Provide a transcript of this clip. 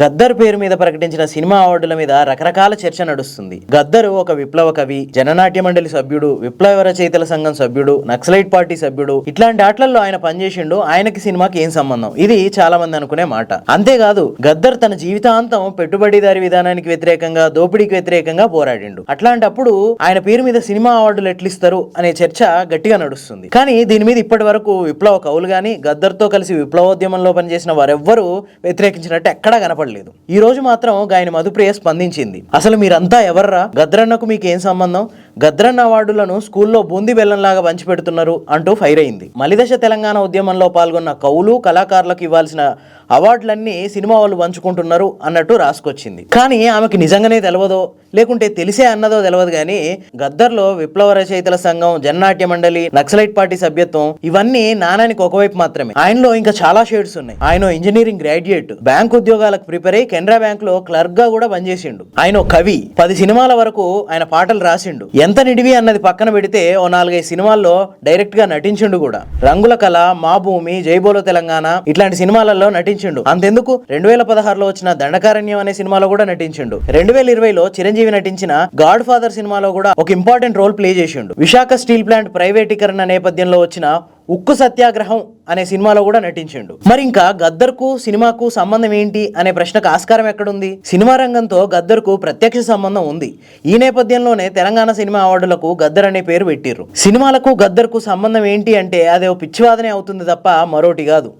గద్దర్ పేరు మీద ప్రకటించిన సినిమా అవార్డుల మీద రకరకాల చర్చ నడుస్తుంది. గద్దరు ఒక విప్లవ కవి జననాట్య మండలి సభ్యుడు విప్లవ రచయితల సంఘం సభ్యుడు నక్సలైట్ పార్టీ సభ్యుడు. ఇట్లాంటి ఆటలలో ఆయన పనిచేసిండు ఆయనకి సినిమాకి ఏం సంబంధం? ఇది చాలా మంది అనుకునే మాట. అంతేకాదు గద్దర్ తన జీవితాంతం పెట్టుబడిదారి విధానానికి వ్యతిరేకంగా దోపిడీకి వ్యతిరేకంగా పోరాడిండు. అట్లాంటప్పుడు ఆయన పేరు మీద సినిమా అవార్డులు ఎట్లిస్తారు అనే చర్చ గట్టిగా నడుస్తుంది. కానీ దీని మీద ఇప్పటి వరకు విప్లవ కవులు గాని గద్దర్తో కలిసి విప్లవోద్యమంలో పనిచేసిన వారెవ్వరూ వ్యతిరేకించినట్టు ఎక్కడా కనపడలేదు ఈ రోజు మాత్రం గాయని మధుప్రియ స్పందించింది. అసలు మీరంతా ఎవర్రా? గద్రన్నకు మీకు ఏం సంబంధం? గద్రన్న అవార్డులను స్కూల్లో బూందీ బెల్లంలాగా పంచిపెడుతున్నారు అంటూ ఫైర్ అయింది. మలిదశ తెలంగాణ ఉద్యమంలో పాల్గొన్న కవులు కళాకారులకు ఇవ్వాల్సిన అవార్డులన్నీ సినిమా వాళ్ళు పంచుకుంటున్నారు అన్నట్టు రాసుకొచ్చింది. కానీ ఆమెకి నిజంగానే తెలియదో లేకుంటే తెలిసే అన్నదో తెలియదు కానీ గద్దర్లో విప్లవ రచయితల సంఘం జననాట్య మండలి నక్సలైట్ పార్టీ సభ్యత్వం ఇవన్నీ నానానికి ఒకవైపు మాత్రమే. ఆయనలో ఇంకా చాలా షేడ్స్ ఉన్నాయి. ఆయన ఇంజనీరింగ్ గ్రాడ్యుయేట్ బ్యాంక్ ఉద్యోగాలకు ప్రిపేర్ అయ్యి కెనరా బ్యాంక్లో క్లర్క్గా కూడా పనిచేసిండు. ఆయన కవి. పది సినిమాల వరకు ఆయన పాటలు రాసిండు. ఎంత నిడివి అన్నది పక్కన పెడితే ఓ నాలుగైదు సినిమాల్లో డైరెక్ట్గా నటించిండు కూడా. రంగుల కళ మా భూమి జైబోలో తెలంగాణ ఇట్లాంటి సినిమాలలో నటించిండు. అంతెందుకు? రెండు వేల పదహారులో వచ్చిన దండకారణ్యం అనే సినిమాలో కూడా నటించిండు. రెండు వేల ఇరవైలో చిరంజీవి నటించిన గాడ్ ఫాదర్ సినిమాలో కూడా ఒక ఇంపార్టెంట్ రోల్ ప్లే చేసిండు. విశాఖ స్టీల్ ప్లాంట్ ప్రైవేటీకరణ నేపథ్యంలో వచ్చిన ఉక్కు సత్యాగ్రహం అనే సినిమాలో కూడా నటించిండు. మరి ఇంకా గద్దర్కు సినిమాకు సంబంధం ఏంటి అనే ప్రశ్నకు ఆస్కారం ఎక్కడుంది? సినిమా రంగంతో గద్దర్కు ప్రత్యక్ష సంబంధం ఉంది. ఈ నేపథ్యంలోనే తెలంగాణ సినిమా అవార్డులకు గద్దర్ అనే పేరు పెట్టిర్రు. సినిమాలకు గద్దర్కు సంబంధం ఏంటి అంటే అదే పిచ్చివాదనే అవుతుంది తప్ప మరోటి కాదు.